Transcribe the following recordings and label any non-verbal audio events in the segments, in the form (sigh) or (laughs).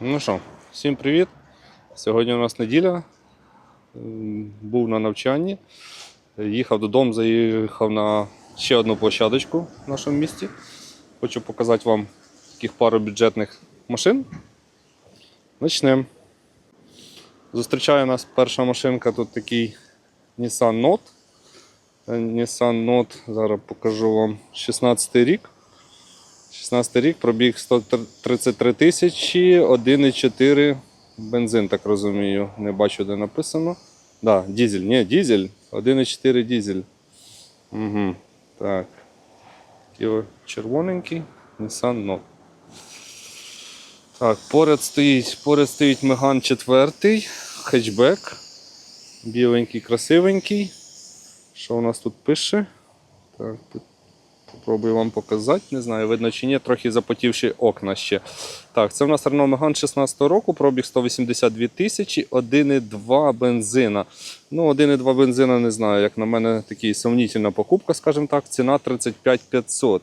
Ну що, всім привіт. Сьогодні у нас неділя. Був на навчанні. Їхав додому, заїхав на ще одну площадочку в нашому місті. Хочу показати вам таких пару бюджетних машин. Почнемо. Зустрічає нас перша машинка, тут такий Nissan Note. Е, Nissan Note, зараз покажу вам 16 рік. 16 рік, пробіг 133 тисячі, 1,4 бензин, так розумію. Не бачу, де написано. Да, дізель. Ні, дізель. 1,4 дізель. Угу. Так. Такий о червоненький Nissan Note. Так, поряд стоїть, поряд стоїть Меган 4, хетчбек. Біленький, красивенький. Що у нас тут пише? Так, Попробую вам показати, не знаю, видно чи ні, трохи запотівші окна ще. Так, це у нас Renault Megane 16 року, пробіг 182 тисячі, 1,2 бензина. Ну, 1,2 бензина не знаю, як на мене така сумнітельна покупка, скажімо так, ціна 35 500.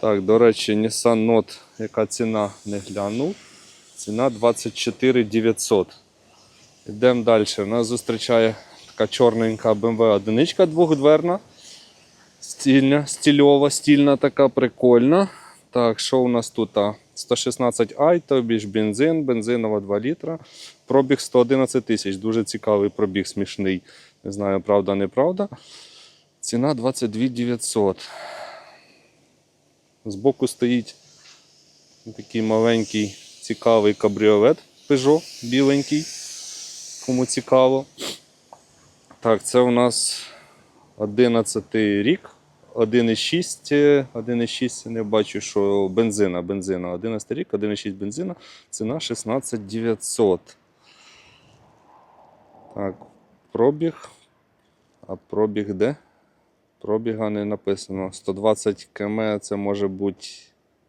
Так, до речі, Nissan Note, яка ціна не глянув. Ціна 24 900. Йдемо далі. Нас зустрічає така чорненька BMW 1 двохдверна. Стільна, стільова, стільна така, прикольна. Так, що у нас тут? 116 i, тобі ж бензин, бензинова 2 літра. Пробіг 111 тисяч. Дуже цікавий пробіг, смішний. Не знаю, правда, неправда. Ціна 22 900. Збоку стоїть такий маленький цікавий кабріолет Peugeot біленький. Кому цікаво. Так, це у нас 11 рік. 1,6, 1,6 не бачу, що бензина, бензина. 11 рік, 1,6 бензина, ціна 16 900. Так, пробіг. А пробіг де? Пробіга не написано. 120 км це може бути.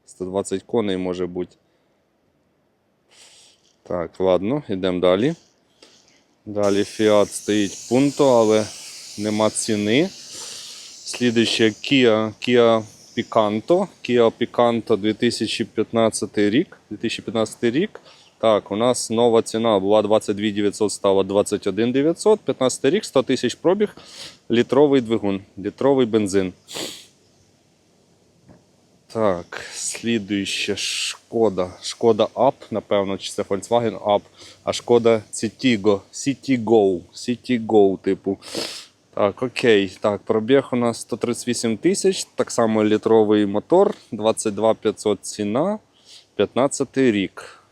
120 коней може бути. Так, ладно, йдемо далі. Далі Fiat стоїть Punto, але нема ціни. Слідуюче Kia, Kia Picanto. Kia Picanto 2015 рік. 2015 рік. Так, у нас нова ціна була 22 900, стала 21 900. 15 рік, 100 тисяч пробіг, літровий двигун, літровий бензин. Так, слідуюче Шкода. Шкода Up, напевно, чи це Volkswagen Up, а Шкода Citigo. Citigo. Citigo, типу. Так, окей. Так, пробіг у нас 138 тисяч, так само літровий мотор, 22 500 ціна, 15 рік.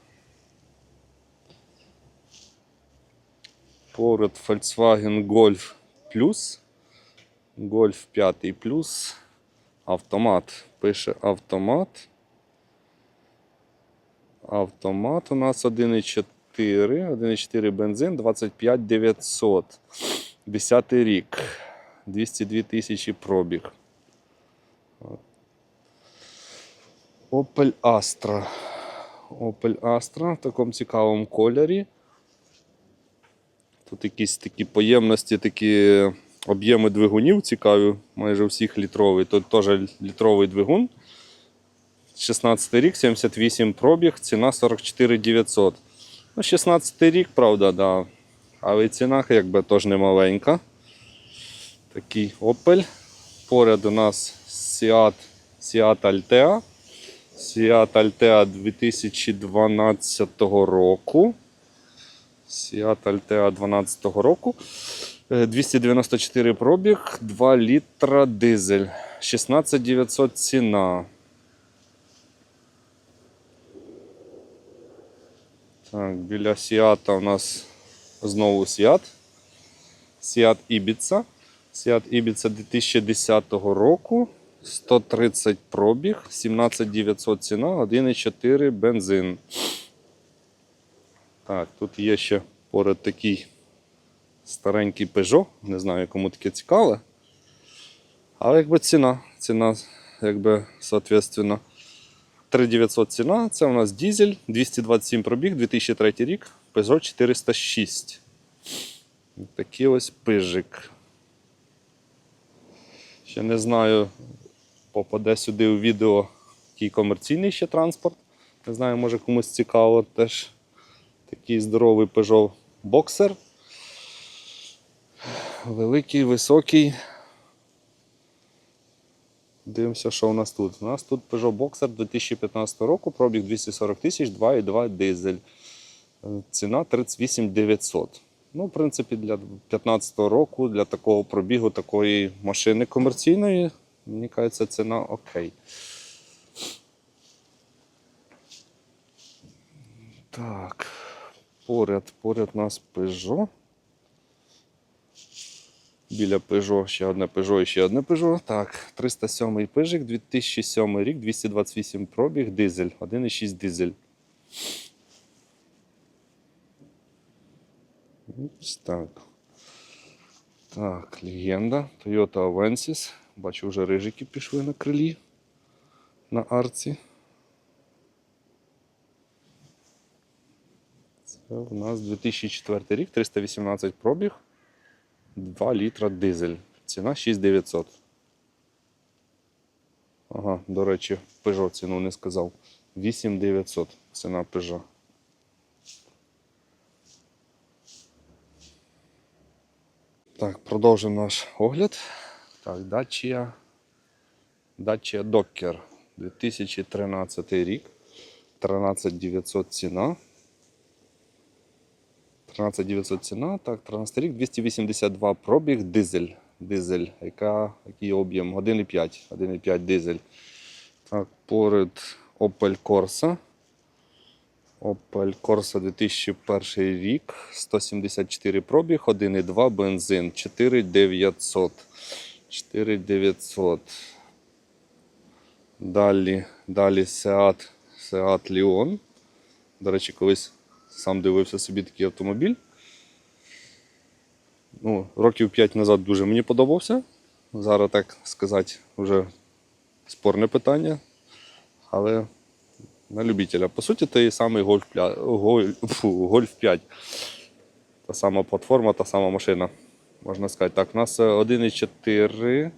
Поряд Volkswagen Golf Plus. Golf 5 Plus. Автомат. Пише автомат. Автомат у нас 1,4. 1,4 бензин, 25 900. 10 рік. 202 тисячі пробіг. Opel Astra. Opel Astra в такому цікавому кольорі. Тут якісь такі поємності, такі об'єми двигунів цікаві, майже у всіх літровий. Тут теж літровий двигун. 16 рік, 78 пробіг, ціна 44 900. Ну, 16 рік, правда, да. Але ціна якби теж не маленька. Такий Opel. Поряд у нас Seat, Seat Altea. Seat Altea 2012 року. Seat Altea 12 року. Е, 294 пробіг, 2 літра дизель. 16 900 ціна. Так, біля Сіата у нас знову Сіат. Сіат Ібіца. Сіат Ібіца 2010 року. 130 пробіг, 17 900 ціна, 1,4 бензин. Так, тут є ще поряд такий старенький Peugeot. Не знаю, кому таке цікаве. Але якби ціна, ціна, якби, соответственно, 3900 ціна. Це у нас дізель, 227 пробіг, 2003 рік, Peugeot 406. Такий ось пижик. Ще не знаю, попаде сюди у відео який комерційний ще транспорт. Не знаю, може комусь цікаво теж такий здоровий Peugeot Boxer. Великий, високий. Дивимося, що у нас тут. У нас тут Peugeot Boxer 2015 року, пробіг 240 тисяч, 2,2 дизель. Ціна 38 900. Ну, в принципі, для 2015 року, для такого пробігу такої машини комерційної, мені кажеться, ціна окей. Так, поряд, поряд нас Peugeot. Біля Peugeot ще одне Peugeot і ще одне Peugeot. Так, 307 пижик, 2007 рік, 228 пробіг, дизель, 1,6 дизель. Ось так. Так, легенда. Toyota Avensis. Бачу, вже рижики пішли на крилі. На арці. Це у нас 2004 рік, 318 пробіг. 2 літра дизель. Ціна 6900. Ага, до речі, Peugeot ціну не сказав. 8900 ціна Peugeot. Так, продовжимо наш огляд. Так, Dacia, Dacia Docker 2013 рік. 13900 ціна. 13900 ціна, так, 13 рік, 282 пробіг, дизель. Дизель, яка, який об'єм? 1,5, 1,5 дизель. Так, поряд Opel Corsa. Opel Corsa 2001 рік, 174 пробіг, 1,2 бензин, 4900. 4900. Далі, далі Seat, Seat Leon. До речі, колись сам дивився собі такий автомобіль. Ну, років 5 назад дуже мені подобався. Зараз, так сказати, вже спорне питання. Але на любителя. По суті, той самий Golf 5. Golf, фу, Golf 5. Та сама платформа, та сама машина. Можна сказати. Так, у нас 1,4.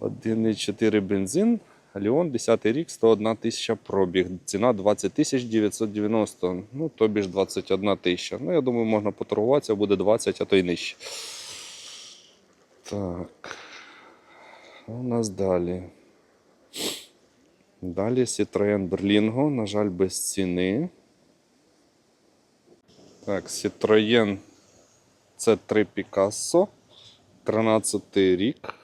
1,4 бензин. Леон 10 рік, 101 тисяча пробіг. Ціна 20 тисяч 990. Ну, тобі ж 21 тисяча. Ну, я думаю, можна поторгуватися, буде 20, а то й нижче. Так. У нас далі? Далі Citroen Berlingo, на жаль, без ціни. Так, Citroen C3 Picasso. 13 рік.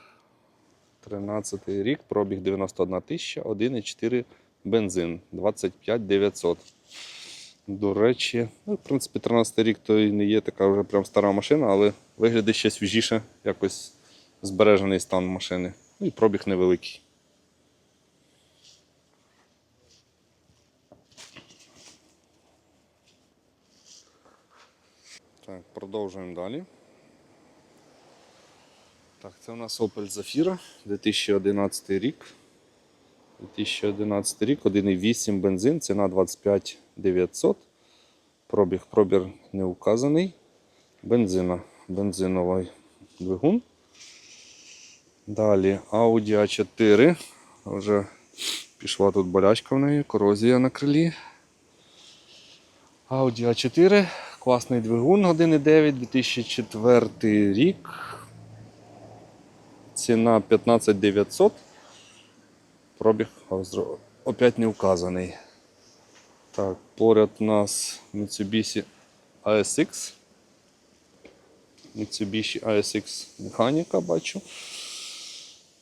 13 рік, пробіг 91 тисяча, 1,4 бензин, 25 900. До речі, ну, в принципі, 13 рік то і не є така вже прям стара машина, але виглядає ще свіжіше, якось збережений стан машини. Ну і пробіг невеликий. Так, продовжуємо далі. Так, це у нас Opel Zafira 2011 рік. 2011 рік, 1,8 бензин, ціна 25 900. Пробіг, пробіг не указаний. Бензина, бензиновий двигун. Далі Audi A4. Вже пішла тут болячка в неї, корозія на крилі. Audi A4, класний двигун 1,9, 2004 рік. Ціна 15 900. Пробіг опять не вказаний. Так, поряд у нас Mitsubishi ASX. Mitsubishi ASX механіка бачу.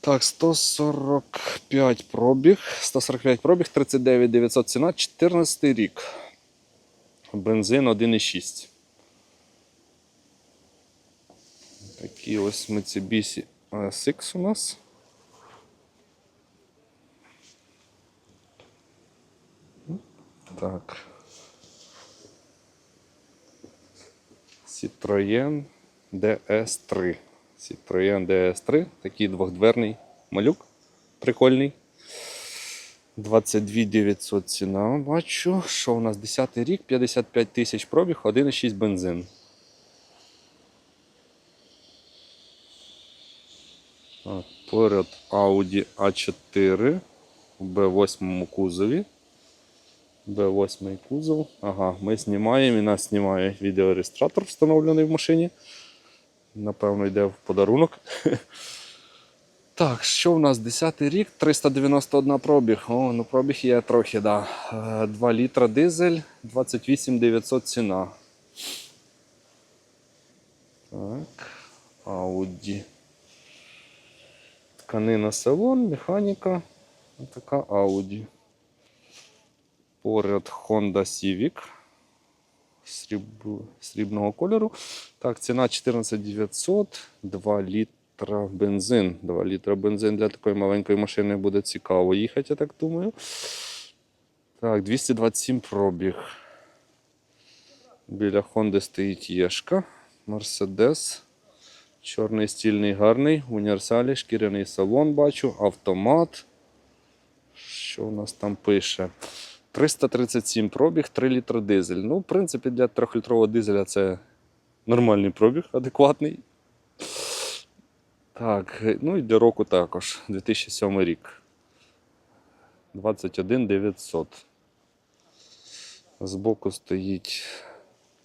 Так, 145 пробіг. 145 пробіг, 39 900 ціна, 14 рік. Бензин 1,6. Такі ось Mitsubishi ASX у нас. Так. Citroën DS3. Citroën DS3. Такий двохдверний малюк. Прикольний. 22 900 ціна. Бачу. Що у нас 10 рік, 55 тисяч пробіг, 1,6 бензин. Поряд Audi A4 в B8 кузові. Б8 кузов. Ага, ми знімаємо і нас знімає відеореєстратор, встановлений в машині. Напевно, йде в подарунок. (laughs) Так, що в нас? 10 й рік, 391 пробіг. О, ну пробіг є трохи, да. Е, 2 літра дизель, 28 900 ціна. Так, Audi. Тканина салон, механіка. Така Audi. Поряд Honda Civic сріб... срібного кольору. Так, ціна 14 900, 2 літра бензин. 2 літра бензин для такої маленької машини буде цікаво їхати, я так думаю. Так, 227 пробіг. Біля Honda стоїть Єшка, Мерседес. Чорний стільний гарний, в універсалі, шкіряний салон бачу, автомат. Що у нас там пише? 337 пробіг, 3 літра дизель. Ну, в принципі, для 3-літрового дизеля це нормальний пробіг, адекватний. Так, ну і для року також. 2007 рік. 21 900. Збоку стоїть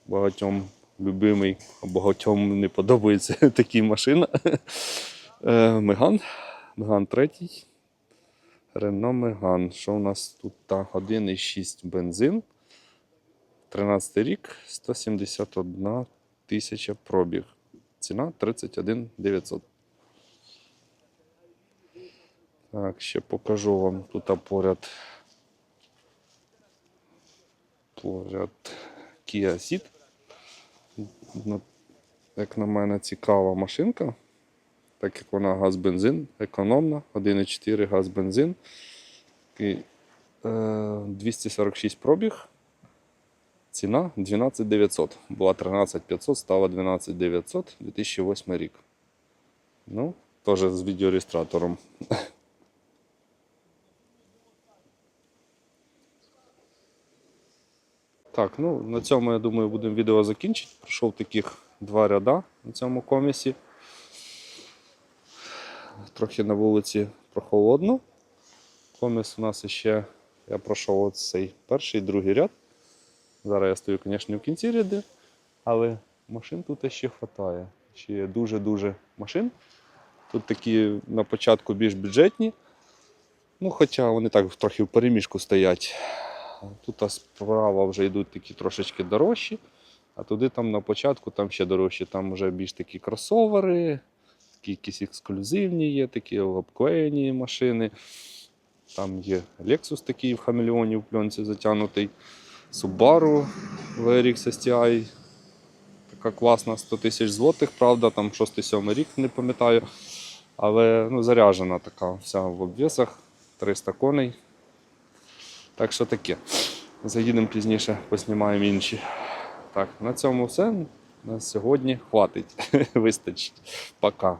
багатьом любимий, а багатьом не подобається (laughs) така машина. Е, Меган. Меган третій. Рено Меган. Що у нас тут? Так, 1,6 бензин. 13 рік, 171 тисяча пробіг. Ціна 31 900. Так, ще покажу вам тут поряд. Поряд Kia Ceed. Як на мене, цікава машинка так як вона газ-бензин, економна, 1,4 газ-бензин. І, е, 246 пробіг. Ціна 12 900. Була 13 500, стала 12 900, 2008 рік. Ну, теж з відеореєстратором. Так, ну на цьому я думаю будемо відео закінчити. Пройшов таких два ряда на цьому комісі трохи на вулиці прохолодно. Коміс у нас ще, я пройшов цей перший другий ряд. Зараз я стою, звісно, в кінці ряди, але машин тут ще вистачає. Ще є дуже-дуже машин. Тут такі на початку більш бюджетні. Ну, хоча вони так трохи в переміжку стоять. Тут справа вже йдуть такі трошечки дорожчі, а туди там на початку там ще дорожчі, там вже більш такі кросовери, такі якісь ексклюзивні є, такі обклеєні машини. Там є Lexus такий в хамелеоні в пленці затягнутий. Subaru VRX STI. Така класна 100 тисяч злотих, правда, там 6-7 рік, не пам'ятаю. Але ну, заряджена така вся в обвісах, 300 коней. Так що таке. Заїдемо пізніше, поснімаємо інші. Так, на цьому все. На сьогодні хватить. (laughs) Вистачить. Пока.